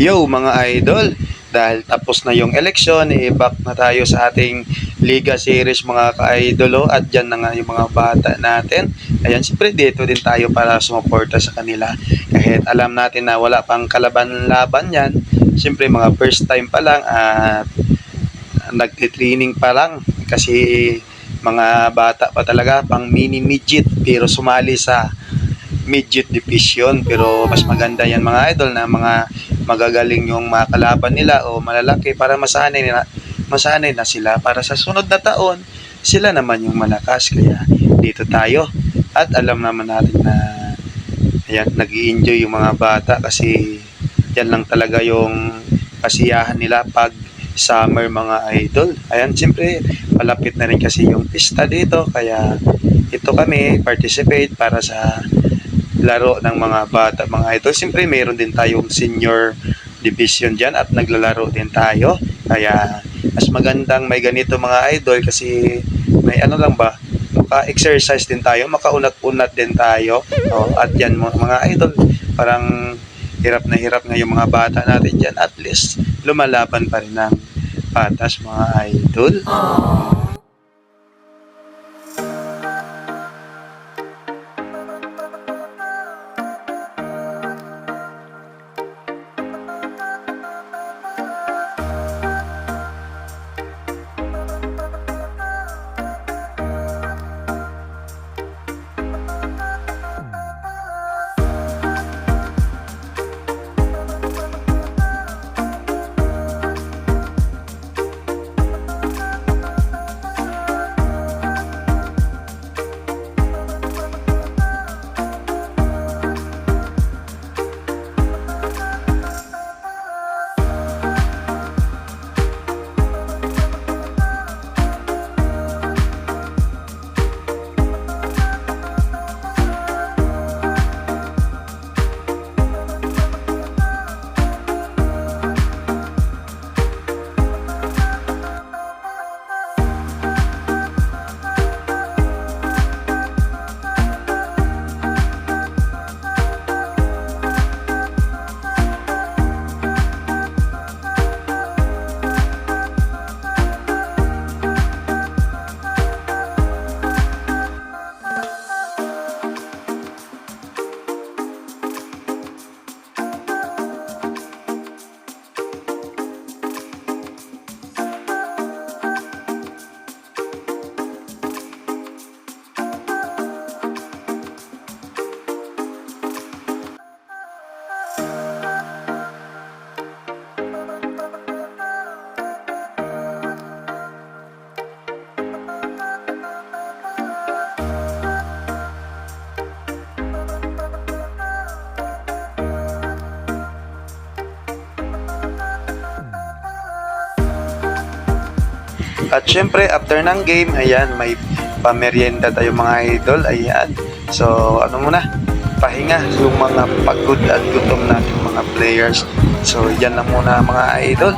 Yo mga idol, dahil tapos na yung eleksyon, i-back na tayo sa ating Liga Series mga ka-idolo at dyan na nga yung mga bata natin. Ayan, siyempre dito din tayo para sumuporta sa kanila. Kahit alam natin na wala pang kalaban-laban yan, siyempre mga first time pa lang at nagtitraining pa lang kasi mga bata pa talaga pang mini midget pero sumali sa midget division pero mas maganda yan mga idol na mga magagaling yung mga kalaban nila o malalaki para masanay na masanay na sila para sa sunod na taon sila naman yung malakas kaya dito tayo at alam naman natin na ayan nag enjoy yung mga bata kasi yan lang talaga yung kasiyahan nila pag summer mga idol. Ayan, siyempre, malapit na rin kasi yung pista dito. Kaya, ito kami, participate para sa laro ng mga bata, mga idol. Siyempre, meron din tayong senior division dyan at naglalaro din tayo. Kaya, mas magandang may ganito mga idol kasi may ano lang ba, maka-exercise din tayo, makaunat-unat din tayo. O, at yan mga, idol, parang hirap na hirap yung mga bata natin dyan. At least, lumalaban pa rin ng patas mga idol. At syempre, after ng game, ayan, may pamerienda tayo mga idol. Ayan. So, ano muna, pahinga yung mga pagod at gutom natin mga players. So, yan lang muna mga idol.